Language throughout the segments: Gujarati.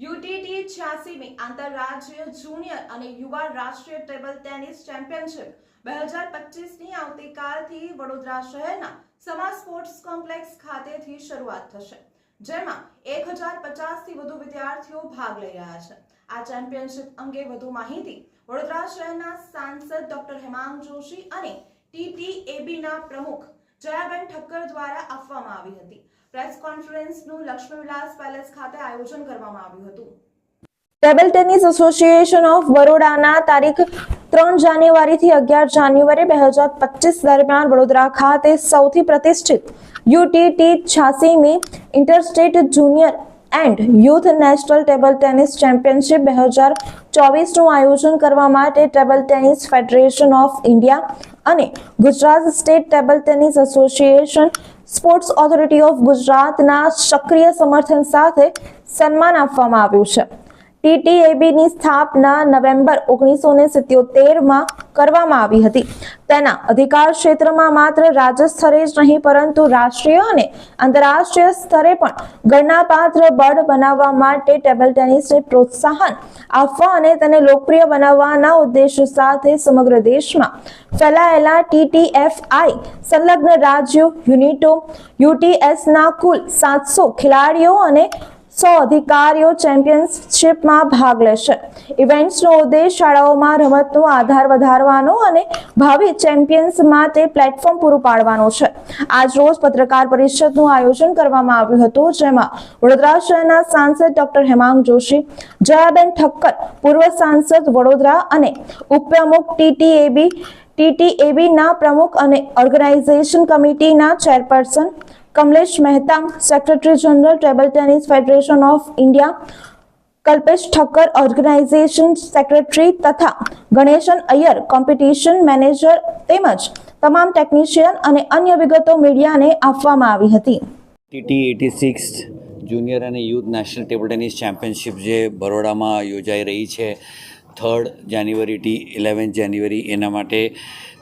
યુટીટી છ્યાસીમી આંતરરાજ્ય જુનિયર અને યુવા રાષ્ટ્રીય ટેબલ ટેનિસ ચેમ્પિયનશિપ બે હજાર પચીસની આવતીકાલથી વડોદરા શહેરના સમાજ સ્પોર્ટ્સ કોમ્પ્લેક્સ ખાતેથી શરૂઆત થશે, જેમાં એક હજાર પચાસથી વધુ વિદ્યાર્થીઓ ભાગ લઈ રહ્યા છે. આ ચેમ્પિયનશિપ અંગે વધુ માહિતી વડોદરા શહેરના સાંસદ ડોક્ટર હેમાંગ જોશી અને ટીટીએબીના પ્રમુખ જયાબેન ઠક્કર દ્વારા આપવામાં આવી હતી. પ્રેસ કોન્ફરન્સનું લક્ષ્મીવિલાસ પેલેસ ખાતે આયોજન કરવામાં આવ્યું હતું. ટેબલ ટેનિસ એસોસિએશન ઓફ બરોડાના તારીખ ત્રણ જાન્યુઆરીથી અગિયાર જાન્યુઆરી બે હજાર પચીસ દરમિયાન વડોદરા ખાતે સૌથી પ્રતિષ્ઠિત UTT છ્યાસીમી interstate junior and youth national table tennis championship બે હજાર ચોવીસનું આયોજન કરવા માટે table tennis federation of India અને Gujarat state table tennis association sports authority of ગુજરાતના સક્રિય સમર્થન સાથે સન્માન આપવામાં આવ્યું છે. ટીટીએબીની સ્થાપના નવેમ્બર ઓગણીસો ને સિત્યોતેરમાં કરવામાં આવી હતી. તેના અધિકાર ક્ષેત્રમાં માત્ર રાજ્ય સ્તરે જ નહીં, પરંતુ રાષ્ટ્રીય અને આંતરરાષ્ટ્રીય સ્તરે પણ ગણનાપાત્ર બળ બનાવવા માટે ટેબલ ટેનિસને પ્રોત્સાહન આપવા અને તેને લોકપ્રિય બનાવવાના ઉદ્દેશ સાથે સમગ્ર દેશમાં ફેલાયેલા ટીટીએફઆઈ સંલગ્ન રાજ્યો, યુનિટો યુટીએસના કુલ સાતસો ખેલાડીઓ અને સો અધિકારીઓ ચેમ્પિયનશિપમાં ભાગ લેશે. ઇવેન્ટ્સનો ઉદ્દેશ શાળાઓમાં રમતનો આધાર વધારવાનો અને ભાવિ ચેમ્પિયન્સ માટે પ્લેટફોર્મ પૂરું પાડવાનો છે. આજ રોજ પત્રકાર પરિષદનું આયોજન કરવામાં આવ્યું હતું, જેમાં વડોદરા શહેરના સાંસદ ડોક્ટર હેમાંગ જોશી, જયાબેન ઠક્કર, પૂર્વ સાંસદ વડોદરા અને ઉપપ્રમુખ ટીટીએબી, ટીટીએબીના પ્રમુખ અને ઓર્ગેનાઇઝેશન કમિટીના chairperson Kamlesh Mehta secretary general table tennis federation of India Kalpesh Thakkar organisation secretary તથા ગણેશન અય્યર કોમ્પિટિશન મેનેજર તેમજ તમામ ટેકનિશિયન અને અન્ય વિગતો મીડિયાને આપવામાં આવી હતી. ટીટી એટી સિક્સ જુનિયર અને youth national table tennis championship જે બરોડામાં યોજાઈ રહી છે third January to eleventh January એના માટે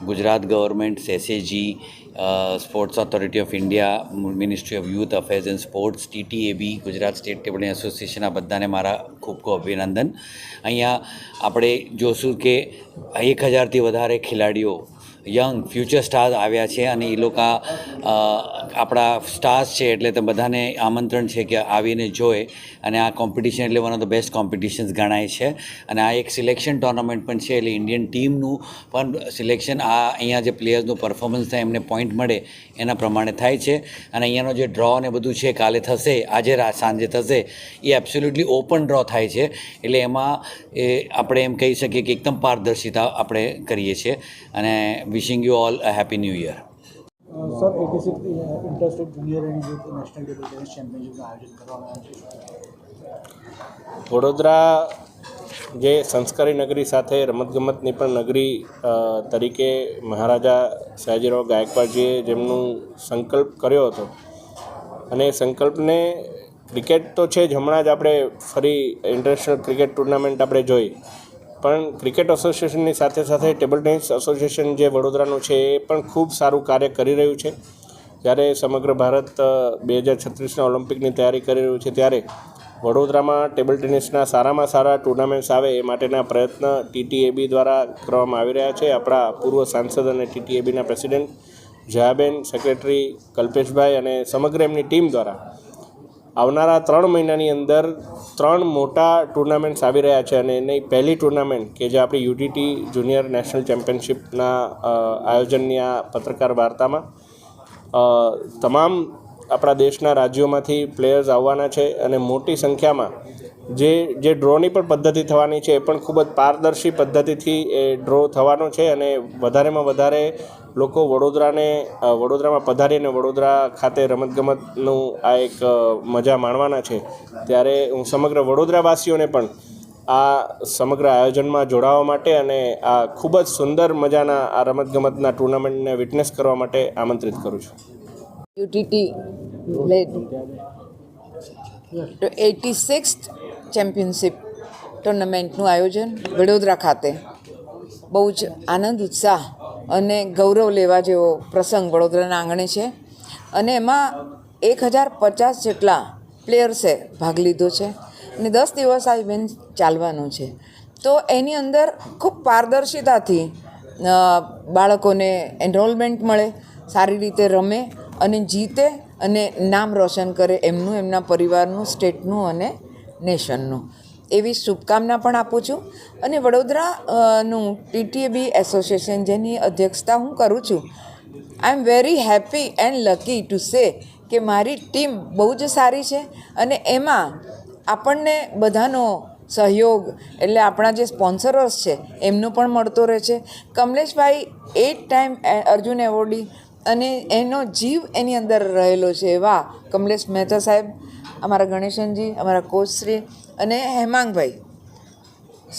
Gujarat government સેસેજી sports authority of India ministry of youth affairs and sports TTAB Gujarat state table association આ બધાને મારા ખૂબ ખૂબ અભિનંદન. અહીંયા આપણે જોશું કે એક હજારથી વધારે ખેલાડીઓ યંગ ફ્યુચર સ્ટાર્સ આવ્યા છે અને એ લોકો આપણા સ્ટાર્સ છે એટલે તે બધાને આમંત્રણ છે કે આવીને જોએ અને આ કોમ્પિટિશન એટલે one of the best competitions ગણાય છે. અને આ એક સિલેક્શન ટુર્નામેન્ટ પણ છે એટલે ઇન્ડિયન ટીમનું પણ સિલેક્શન આ અહીંયા જે પ્લેયર્સનું પરફોર્મન્સ થાય, એમને પોઈન્ટ મળે એના પ્રમાણે થાય છે. અને અહીંયાનો જે ડ્રો ને બધું છે, કાલે થશે, આજે સાંજે થશે, એ એબ્સોલ્યુટલી ઓપન ડ્રો થાય છે. એટલે એમાં એ આપણે એમ કહી શકીએ કે એકદમ પારદર્શિતા આપણે કરીએ છીએ. અને wishing you all a happy new year sir eighty six interstate junior and youth national table tennis ચેમ્પિયનશિપનું આયોજન કરવામાં આવ્યું છે વડોદરા જે સંસ્કારી નગરી સાથે રમતગમતની પણ નગરી તરીકે મહારાજા સયાજીરાવ ગાયકવાડજીએ જેમનું સંકલ્પ કર્યો હતો. અને એ સંકલ્પને ક્રિકેટ તો છે જ હમણાં જ આપણે ફરી ઇન્ટરનેશનલ ક્રિકેટ ટુર્નામેન્ટ આપણે જોઈ. પણ ક્રિકેટ એસોસિએશનની સાથે સાથે ટેબલ ટેનિસ એસોસિએશન જે વડોદરાનું છે, એ પણ ખૂબ સારું કાર્ય કરી રહ્યું છે. જ્યારે સમગ્ર ભારત બે હજાર છત્રીસના ઓલિમ્પિકની તૈયારી કરી રહ્યું છે, ત્યારે વડોદરામાં ટેબલ ટેનિસના સારામાં સારા ટુર્નામેન્ટ્સ આવે એ માટેના પ્રયત્ન ટીટીએબી દ્વારા કરવામાં આવી રહ્યા છે. આપણા પૂર્વ સાંસદ અને ટીટીએબીના પ્રેસિડેન્ટ જયાબેન સેક્રેટરી કલ્પેશભાઈ અને સમગ્ર એમની ટીમ દ્વારા આવનારા ત્રણ મહિનાની અંદર ત્રણ મોટા ટુર્નામેન્ટ્સ આવી રહ્યા છે અને એની પહેલી ટુર્નામેન્ટ કે જે આપણી યુટીટી જુનિયર નેશનલ ચેમ્પિયનશિપના આયોજનની આ પત્રકાર વાર્તામાં તમામ આપણા દેશના રાજ્યોમાંથી પ્લેયર્સ આવવાના છે અને મોટી સંખ્યામાં જે જે ડ્રોની પણ પદ્ધતિ થવાની છે એ પણ ખૂબ જ પારદર્શી પદ્ધતિથી એ ડ્રો થવાનો છે અને વધારેમાં વધારે લોકો વડોદરાને વડોદરામાં વડોદરામાં પધારીને વડોદરા ખાતે રમતગમતનું આ એક મજા માણવાના છે. ત્યારે હું સમગ્ર વડોદરાવાસીઓને પણ આ સમગ્ર આયોજનમાં જોડાવા માટે અને આ ખૂબ જ સુંદર મજાના આ રમતગમતના ટુર્નામેન્ટને વિટનેસ કરવા માટે આમંત્રિત કરું છું. યુટીટી તો એટી સિક્સ ચેમ્પિયનશિપ ટુર્નામેન્ટનું આયોજન વડોદરા ખાતે. બહુ જ આનંદ, ઉત્સાહ અને ગૌરવ લેવા જેવો પ્રસંગ વડોદરાના આંગણે છે. અને એમાં એક હજાર પચાસ જેટલા પ્લેયર્સે ભાગ લીધો છે. અને દસ દિવસ આ ઇવેન્ટ ચાલવાનું છે. તો એની અંદર ખૂબ પારદર્શિતાથી બાળકોને એનરોલમેન્ટ મળે, સારી રીતે રમે અને જીતે અને નામ રોશન કરે એમનું, એમના પરિવારનું સ્ટેટનું અને નેશનનું એવી શુભકામના પણ આપું છું. અને વડોદરા નું ટીટીએબી એસોસિએશન જેની અધ્યક્ષતા હું કરું છું, I am very happy and lucky to say કે મારી ટીમ બહુ જ સારી છે અને એમાં આપણને બધાનો સહયોગ એટલે આપણા જે સ્પોન્સરર્સ છે એમનો પણ મળતો રહે છે. Kamleshbhai at time Arjun awardee અને એનો જીવ એની અંદર રહેલો છે વાહ કમલેશ મહેતા સાહેબ. અમારા ગણેશનજી, અમારા કોચશ્રી અને હેમાંગભાઈ.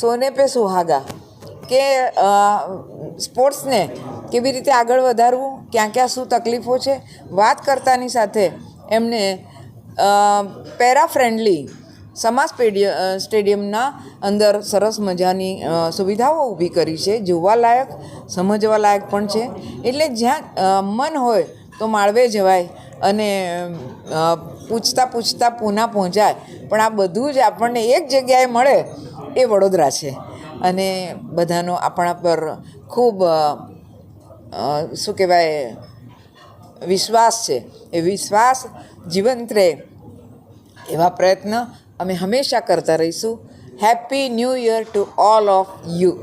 સોને પે સુહાગા. કે સ્પોર્ટ્સને કેવી રીતે આગળ વધારવું ક્યાં ક્યાં શું તકલીફો છે, વાત કરતાની સાથે એમને પેરા ફ્રેન્ડલી સ્ટેડિયમ સ્ટેડિયમના અંદર સરસ મજાની સુવિધાઓ ઊભી કરી છે, જોવાલાયક, સમજવાલાયક પણ છે. એટલે જ્યાં મન હોય તો માળવે જવાય. અને પૂછતા પૂછતા પૂના પહોંચાય. પણ આ બધું જ આપણને એક જગ્યાએ મળે એ વડોદરા છે. અને બધાનો આપણા પર ખૂબ શું કહેવાય, વિશ્વાસ છે. એ વિશ્વાસ જીવંત રહે એવા પ્રયત્ન અમે હંમેશા કરતા રહીશું. Happy new year to all of you